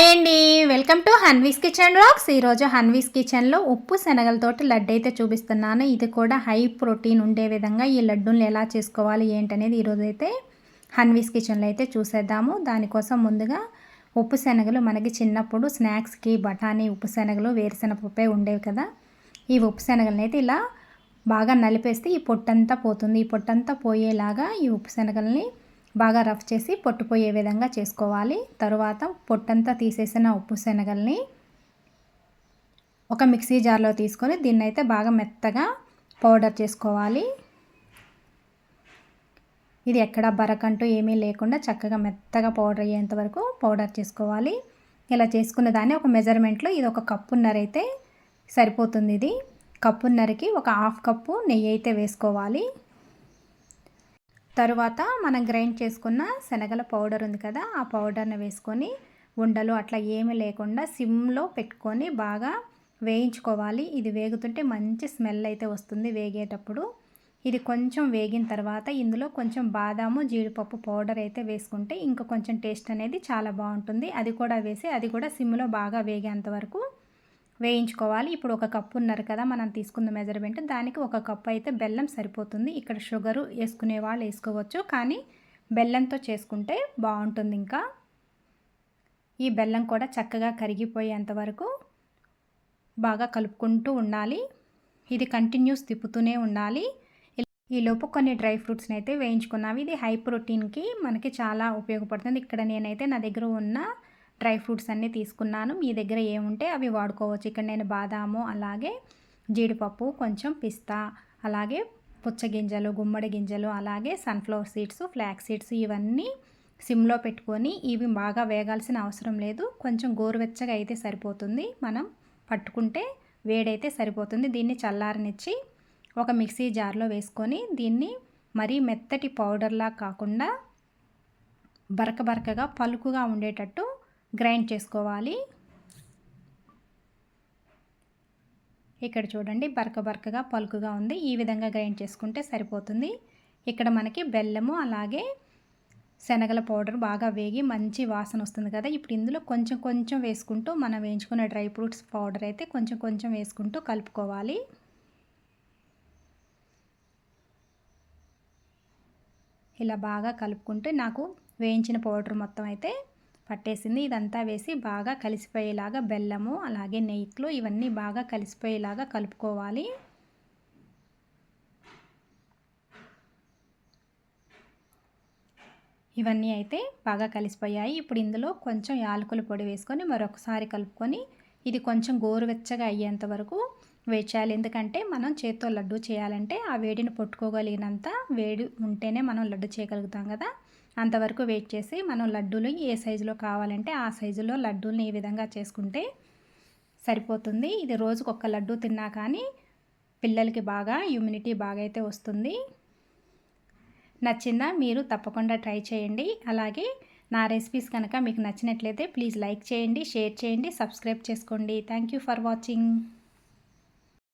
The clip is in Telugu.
హాయ్ అండి. Welcome to Hanvi's kitchen rocks ఈరోజు హన్వీస్ కిచెన్లో ఉప్పు శనగలతోటి లడ్డు అయితే చూపిస్తున్నాను. ఇది కూడా హై ప్రోటీన్ ఉండే విధంగా ఈ లడ్డూని ఎలా చేసుకోవాలి ఏంటనేది ఈరోజు అయితే హన్వీస్ కిచెన్లో అయితే చూసేద్దాము. దానికోసం ముందుగా ఉప్పు శనగలు మనకి చిన్నప్పుడు స్నాక్స్కి బఠానీ ఉప్పు శనగలు వేరుశనగపప్పే ఉండేవి కదా. ఈ ఉప్పు శనగలను అయితే ఇలా బాగా నలిపేస్తే ఈ పొట్టంతా పోతుంది. ఈ పొట్టంతా పోయేలాగా ఈ ఉప్పు శనగల్ని బాగా రఫ్ చేసి పొట్టుపోయే విధంగా చేసుకోవాలి. తరువాత పొట్టంతా తీసేసిన ఉప్పు శనగల్ని ఒక మిక్సీ జార్లో తీసుకొని దీన్ని అయితే బాగా మెత్తగా పౌడర్ చేసుకోవాలి. ఇది ఎక్కడ బరకంటూ ఏమీ లేకుండా చక్కగా మెత్తగా పౌడర్ అయ్యేంత వరకు పౌడర్ చేసుకోవాలి. ఇలా చేసుకున్న దాన్ని ఒక మెజర్మెంట్లో ఇది ఒక కప్పున్నర అయితే సరిపోతుంది ఇది. కప్పున్నరకి ఒక హాఫ్ కప్పు నెయ్యి అయితే వేసుకోవాలి. తరువాత మనం గ్రైండ్ చేసుకున్న శనగల పౌడర్ ఉంది కదా ఆ పౌడర్ని వేసుకొని ఉండలు అట్లా ఏమీ లేకుండా సిమ్లో పెట్టుకొని బాగా వేయించుకోవాలి. ఇది వేగుతుంటే మంచి స్మెల్ అయితే వస్తుంది వేగేటప్పుడు. ఇది కొంచెం వేగిన తర్వాత ఇందులో కొంచెం బాదాము జీడిపప్పు పౌడర్ అయితే వేసుకుంటే ఇంకా కొంచెం టేస్ట్ అనేది చాలా బాగుంటుంది. అది కూడా వేసి అది కూడా సిమ్లో బాగా వేగేంత వరకు వేయించుకోవాలి. ఇప్పుడు ఒక కప్పు ఉన్నారు కదా మనం తీసుకున్న మెజర్మెంట్. దానికి ఒక కప్పు అయితే బెల్లం సరిపోతుంది. ఇక్కడ షుగరు వేసుకునే వాళ్ళు వేసుకోవచ్చు. కానీ బెల్లంతో చేసుకుంటే బాగుంటుంది ఇంకా. ఈ బెల్లం కూడా చక్కగా కరిగిపోయేంత వరకు బాగా కలుపుకుంటూ ఉండాలి. ఇది కంటిన్యూస్ తిప్పుతూనే ఉండాలి. ఈలోపు కొన్ని డ్రై ఫ్రూట్స్ని అయితే వేయించుకున్నాము. ఇది హై ప్రోటీన్కి మనకి చాలా ఉపయోగపడుతుంది. ఇక్కడ నేనైతే నా దగ్గర ఉన్న డ్రై ఫ్రూట్స్ అన్నీ తీసుకున్నాను. మీ దగ్గర ఏముంటే అవి వాడుకోవచ్చు. ఇక్కడ నేను బాదాము అలాగే జీడిపప్పు కొంచెం పిస్తా అలాగే పుచ్చగింజలు గుమ్మడి గింజలు అలాగే సన్ఫ్లవర్ సీడ్స్ ఫ్లాక్ సీడ్స్ ఇవన్నీ సిమ్లో పెట్టుకొని ఇవి బాగా వేగాల్సిన అవసరం లేదు. కొంచెం గోరువెచ్చగా అయితే సరిపోతుంది. మనం పట్టుకుంటే వేడైతే సరిపోతుంది. దీన్ని చల్లారనిచ్చి ఒక మిక్సీ జార్లో వేసుకొని దీన్ని మరీ మెత్తటి పౌడర్లా కాకుండా బరక బరకగా పలుకుగా ఉండేటట్టు గ్రైండ్ చేసుకోవాలి. ఇక్కడ చూడండి బరక బరకగా పలుకుగా ఉంది. ఈ విధంగా గ్రైండ్ చేసుకుంటే సరిపోతుంది. ఇక్కడ మనకి బెల్లము అలాగే శనగల పౌడర్ బాగా వేగి మంచి వాసన వస్తుంది కదా. ఇప్పుడు ఇందులో కొంచెం కొంచెం వేసుకుంటూ మనం వేయించుకున్న డ్రై ఫ్రూట్స్ పౌడర్ అయితే కొంచెం కొంచెం వేసుకుంటూ కలుపుకోవాలి. ఇలా బాగా కలుపుకుంటే నాకు వేయించిన పౌడర్ మొత్తం అయితే పట్టేసింది. ఇదంతా వేసి బాగా కలిసిపోయేలాగా బెల్లము అలాగే నెయ్యిలు ఇవన్నీ బాగా కలిసిపోయేలాగా కలుపుకోవాలి. ఇవన్నీ అయితే బాగా కలిసిపోయాయి. ఇప్పుడు ఇందులో కొంచెం యాలకుల పొడి వేసుకొని మరొకసారి కలుపుకొని ఇది కొంచెం గోరువెచ్చగా అయ్యేంత వరకు వేచేయాలి ఎందుకంటే మనం చేత్తో లడ్డు చేయాలంటే ఆ వేడిని పట్టుకోగలిగినంత వేడి ఉంటేనే మనం లడ్డు చేయగలుగుతాం కదా. అంతవరకు వెయిట్ చేసి మనం లడ్డూలు ఏ సైజులో కావాలంటే ఆ సైజులో లడ్డూల్ని ఈ విధంగా చేసుకుంటే సరిపోతుంది. ఇది రోజుకు ఒక్క లడ్డు తిన్నా కానీ పిల్లలకి బాగా ఇమ్యూనిటీ బాగా అయితే వస్తుంది. నచ్చిందా మీరు తప్పకుండా ట్రై చేయండి. అలాగే నా రెసిపీస్ కనుక మీకు నచ్చినట్లయితే ప్లీజ్ లైక్ చేయండి షేర్ చేయండి సబ్స్క్రైబ్ చేసుకోండి. Thank you for watching.